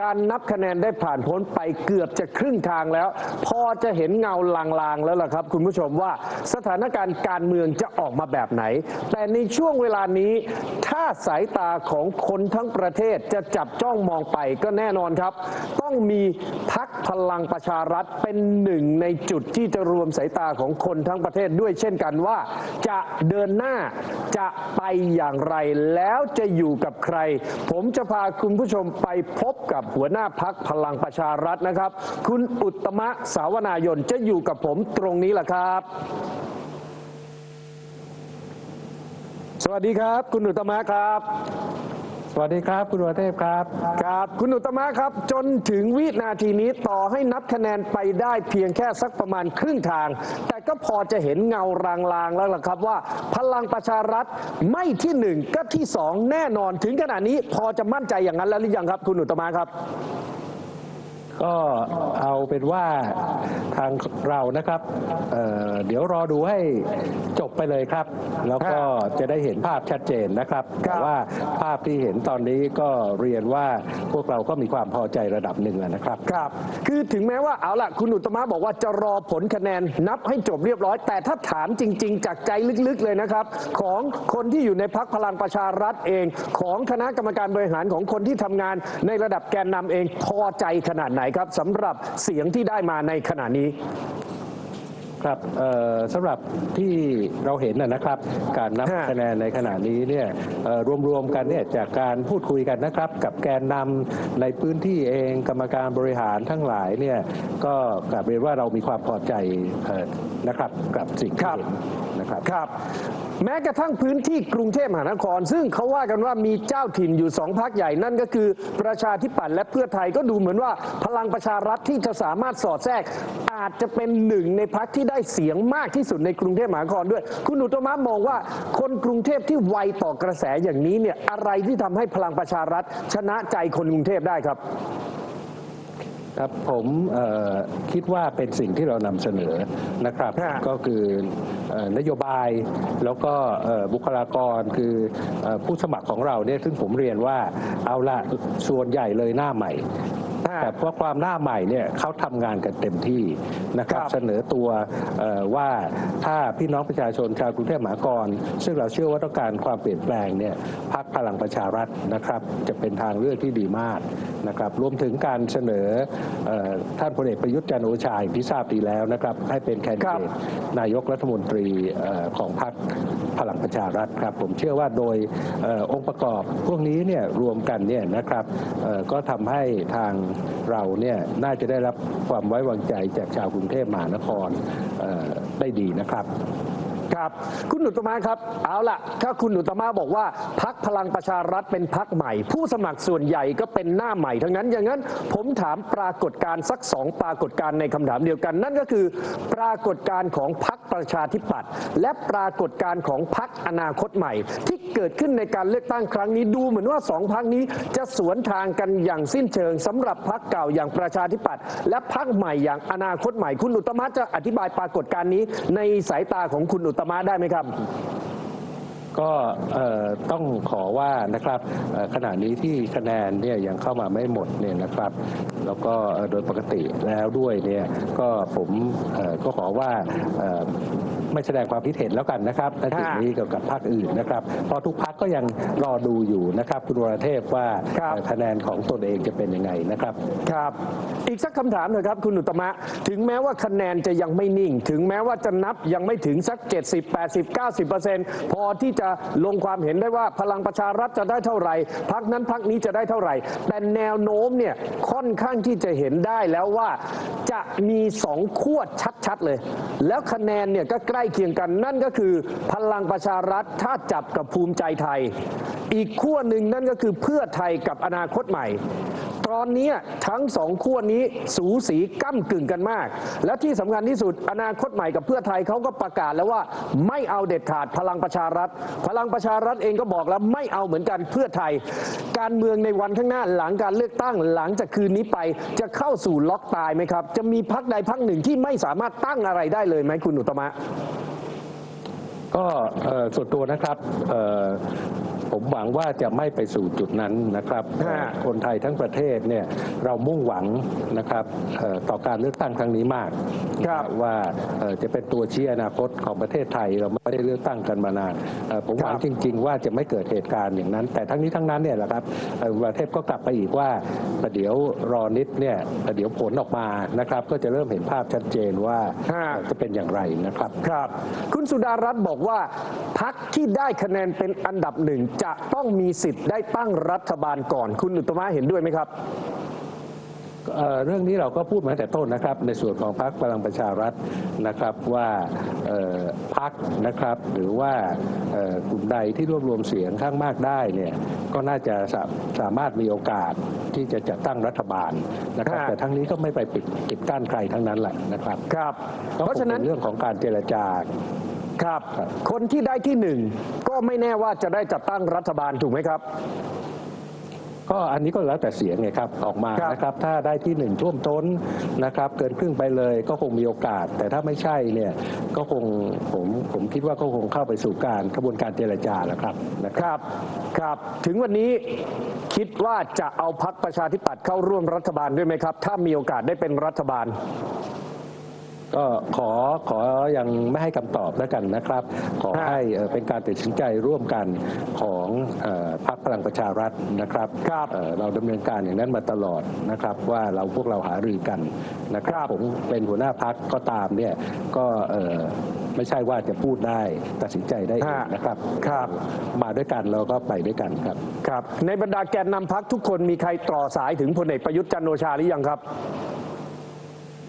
การนับคะแนนได้ผ่านพ้นไปเกือบจะครึ่งทางแล้ว พอจะเห็นเงาลางๆแล้วล่ะครับ คุณผู้ชมว่าสถานการณ์การเมืองจะออกมาแบบไหน แต่ในช่วงเวลานี้ถ้าสายตาของคนทั้งประเทศจะจับจ้องมองไปก็แน่นอนครับ ต้องมีพักพลังประชารัฐเป็นหนึ่งในจุดที่จะรวมสายตาของคนทั้งประเทศด้วยเช่นกันว่า จะเดินหน้าจะไปอย่างไรแล้วจะอยู่กับใคร ผมจะพาคุณผู้ชมไปพบกับหัวหน้าพักพลังประชารัฐนะครับ คุณอุตมะสาวนายนจะอยู่กับผมตรงนี้แหละครับ สวัสดีครับ คุณอุตมะครับ สวัสดีครับคุณวรเทพครับ ครับ คุณอุตมะครับ จนถึงวินาทีนี้ต่อให้นับคะแนนไปได้เพียงแค่สักประมาณครึ่งทาง แต่ก็พอจะเห็นเงารางๆแล้วล่ะครับว่า พลังประชารัฐไม่ที่หนึ่งก็ที่สองแน่นอนถึงขนาดนี้พอจะมั่นใจอย่างนั้นแล้วหรือยังครับ คุณอุตมะครับ ก็เอาเป็นว่าทางเรานะครับเอ่อเดี๋ยวรอดูให้จบไปเลยครับ แล้วก็จะได้เห็นภาพชัดเจนนะครับครัแต่บว่าภาพที่เห็นตอนนี้ก็เรียนว่าพวกเราก็มีความพอใจระดับหนึ่งแล้วนะครับครับ คือถึงแม้ว่าเอาล่ะคุณอุตตมะบอกว่าจะรอผลคะแนนนับให้จบเรียบร้อย แต่ถ้าถามจริง ๆ จากใจลึกๆเลยนะครับ ของคนที่อยู่ในพักพลังประชารัฐเอง ของคณะกรรมการบริหารของคนที่ทำงานในระดับแกนนำเองพอใจขนาดไหนครับสำหรับเสียงที่ได้มาในขณะนี้ ครับสำหรับที่เราเห็นนะครับ การนับคะแนนในขณะนี้เนี่ยรวมๆกันเนี่ยจากการพูดคุยกันนะครับ กับแกนนำในพื้นที่เองกรรมการบริหารทั้งหลายเนี่ยก็กลับเรียนว่าเรามีความพอใจนะครับกับสิ่งที่เห็นนะครับครับ แม้กระทั่งพื้นที่กรุงเทพมหานคร ซึ่งเขาว่ากันว่ามีเจ้าถิ่นอยู่สองพักใหญ่นั่นก็คือประชาธิปัตย์และเพื่อไทยก็ดูเหมือนว่าพลังประชารัฐที่จะสามารถสอดแทรกอาจจะเป็นหนึ่งในพักที่ได้เสียงมากที่สุดในกรุงเทพมหานครด้วย คุณอุตตมะมองว่าคนกรุงเทพที่ไวต่อกระแสอย่างนี้เนี่ยอะไรที่ทำให้พลังประชารัฐ ชนะใจคนกรุงเทพได้ครับครับผมเอ่อคิดว่าเป็นสิ่งที่เรานำเสนอนะครับฮะก็คือเอ่อนโยบายแล้วก็เอ่อบุคลากรคือเอ่อผู้สมัครของเราเนี่ยซึ่งผมเรียนว่าเอาละส่วนใหญ่เลยหน้าใหม่ฮะ แต่เพราะความหน้าใหม่เนี่ยเขาทำงานกันเต็มที่นะครับครับเสนอตัวเอ่อว่าถ้าพี่น้องประชาชนชาวกรุงเทพมหานครซึ่งเราเชื่อว่าต้องการความเปลี่ยนแปลงเนี่ยพักพลังประชารัฐนะครับจะเป็นทางเลือกที่ดีมากนะครับรวมถึงการเสนอเอ่อท่านพลเอกประยุทธ์จันทร์โอชาอย่างที่ทราบดีแล้วนะครับให้เป็นแคนดิครัเดบตนายกรัฐมนตรีเอ่อของพรรคพลังประชารัฐครับ ผมเชื่อว่าโดยเออองค์ประกอบพวกนี้เนี่ยรวมกันเนี่ยนะครับเอ่อก็ทำให้ทางเราเนี่ยน่าจะได้รับความไว้วางใจจากชาวกรุงเทพมหานครได้ดีนะครับ ครับ คุณอุตมะครับ เอาล่ะ ถ้าคุณอุตมะบอกว่าพักพลังประชารัฐเป็นพักใหม่ ผู้สมัครส่วนใหญ่ก็เป็นหน้าใหม่ทั้งนั้น อย่างนั้นผมถามปรากฏการณ์สักสองปรากฏการณ์ในคำถามเดียวกัน นั่นก็คือ ปรากฏการณ์ของพักประชาธิปัตย์และปรากฏการณ์ของพักอนาคตใหม่ ที่เกิดขึ้นในการเลือกตั้งครั้งนี้ดูเหมือนว่าสองพักนี้จะสวนทางกันอย่างสิ้นเชิงสำหรับพักเก่าอย่างประชาธิปัตย์และพักใหม่อย่างอนาคตใหม่ คุณอุตตมะจะอธิบายปรากฏการณ์นี้ในสายตาของคุณอุตตมะได้ไหมครับ ก็ต้องขอว่านะครับขณะนี้ที่คะแนนเนี่ยยังเข้ามาไม่หมดเนี่ยนะครับ แล้วก็โดยปกติแล้วด้วยเนี่ยก็ผมก็ขอว่าไม่แสดงความคิดเห็นแล้วกันนะครับในสิ่งนี้เกี่ยวกับภาคอื่นนะครับเพราะทุกพรรค ก็ยังรอดูอยู่นะครับ คุณวรเทพว่าครับเอ่อคะแนนของตนเองจะเป็นยังไงนะครับ ครับ อีกสักคำถามหน่อยครับ คุณอุตตมะ ถึงแม้ว่าคะแนนจะยังไม่นิ่ง ถึงแม้ว่าจะนับยังไม่ถึงสัก 70 80 90เปอร์เซ็นต์พอที่จะลงความเห็นได้ว่าพลังประชารัฐจะได้เท่าไหร่พักนั้นพักนี้จะได้เท่าไหร่ แต่แนวโน้มเนี่ยค่อนข้างที่จะเห็นได้แล้วว่าจะมีสองขั้วชัดๆเลย แล้วคะแนนเนี่ยก็ใกล้เคียงกันนั่นก็คือพลังประชารัฐถ้าจับกับภูมิใจไทยอีกขั้วหนึ่งนั่นก็คือเพื่อไทยกับอนาคตใหม่ ตอนนี้ทั้งสองขั้วนี้สูสีก้ากึ่งกันมาก และที่สำคัญที่สุดอนาคตใหม่กับเพื่อไทยเขาก็ประกาศแล้วว่าไม่เอาเด็ดขาดพลังประชารัฐ พลังประชารัฐเองก็บอกแล้วไม่เอาเหมือนกันเพื่อไทย การเมืองในวันข้างหน้าหลังการเลือกตั้งหลังจากคืนนี้ไปจะเข้าสู่ล็อกตายไหมครับ จะมีพักใดพักหนึ่งที่ไม่สามารถตั้งอะไรได้เลยไหมคุณอุตมะ ก็ส่วนตัวนะครับ ผมหวังว่าจะไม่ไปสู่จุดนั้นนะครับฮะคนไทยทั้งประเทศเนี่ยเรามุ่งหวังนะครับเอ่อต่อการเลือกตั้งครั้งนี้มากครับว่าเอ่อจะเป็นตัวชี้อนาคตของประเทศไทยเราไม่ได้เลือกตั้งกันมานานเอ่อผมหวังครับจริง ๆ ว่าจะไม่เกิดเหตุการณ์อย่างนั้น แต่ทั้งนี้ทั้งนั้นเนี่ยแหละครับเอ่อประเทศก็กลับไปอีกว่าประเดี๋ยวรอนิดเนี่ยประเดี๋ยวผลออกมานะครับ ก็จะเริ่มเห็นภาพชัดเจนว่าฮะจะเป็นอย่างไรนะครับครับ คุณสุดารัตน์บอกว่าพักที่ได้คะแนนเป็นอันดับหนึ่งจะต้องมีสิทธิ์ได้ตั้งรัฐบาลก่อน คุณอุตมะเห็นด้วยไหมครับเอ่อเรื่องนี้เราก็พูดมาตั้งแต่ต้นนะครับ ในส่วนของพรรคพลังประชารัฐนะครับว่าเอ่อพรรคนะครับหรือว่าเอ่อกลุ่มใดที่รวบรวมเสียงข้างมากได้เนี่ยก็น่าจะสาสามารถมีโอกาสที่จะจัดตั้งรัฐบาลนะครับฮะแต่ทั้งนี้ก็ไม่ไปปิดปิดกั้นใครทั้งนั้นแหละนะครับครับก็เพราะฉะนั้นคงป็เรื่องของการเจรจา ครับครับ คนที่ได้ที่หนึ่งก็ไม่แน่ว่าจะได้จัดตั้งรัฐบาลถูกไหมครับ ก็อันนี้ก็แล้วแต่เสียงไงครับออกมาครับนะครับ ถ้าได้ที่หนึ่งท่วมท้นนะครับ เกินครึ่งไปเลยก็คงมีโอกาส แต่ถ้าไม่ใช่เนี่ยก็คงผมผมคิดว่าก็คงเข้าไปสู่การกระบวนการเจรจาแล้วครับนะคครับ รับครับ ถึงวันนี้คิดว่าจะเอาพักประชาธิปัตย์เข้าร่วมรัฐบาลด้วยไหมครับ ถ้ามีโอกาสได้เป็นรัฐบาล ก็ขอขอยังไม่ให้คำตอบแล้วกันนะครับ ขอฮะให้เอ่อเป็นการตัดสินใจร่วมกันของเอ่อพรรคพลังประชารัฐนะครับครับเอ่อเราดำเนินการอย่างนั้นมาตลอดนะครับ ว่าเราพวกเราหารือกันนะคครัรับบผมเป็นหัวหน้าพักก็ตามเนี่ยก็เอ่อไม่ใช่ว่าจะพูดได้ตัดสินใจได้เองนะครับครับ มาด้วยกันเราก็ไปด้วยกันครับครับ ในบรรดาแกนนำพักทุกคนมีใครต่อสายถึงพลเอกประยุทธ์จันทร์โอชาหรือยังครับ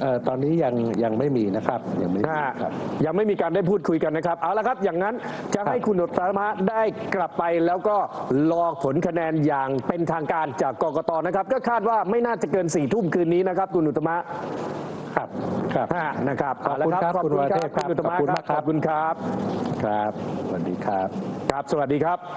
เอ่อตอนนี้ยังยังไม่มีนะครับยังไม่มีฮะครับ ยังไม่มีการได้พูดคุยกันนะครับ เอาละครับ อย่างนั้นจะให้คุณอุตมะได้กลับไปแล้วก็รอผลคะแนนอย่างเป็นทางการจากกกตนะครับ ก็คาดว่าไม่น่าจะเกินสี่ทุ่มคืนนี้นะครับ คุณอุตมะครับครับ ฮะนะครับขอบคุณเาละครับคุณวรเทพครับคุณอุตมะขอบคุณครัมากครับขอบคุณครับ ครับสวัสดีครับ ครับ สวัสดีครับ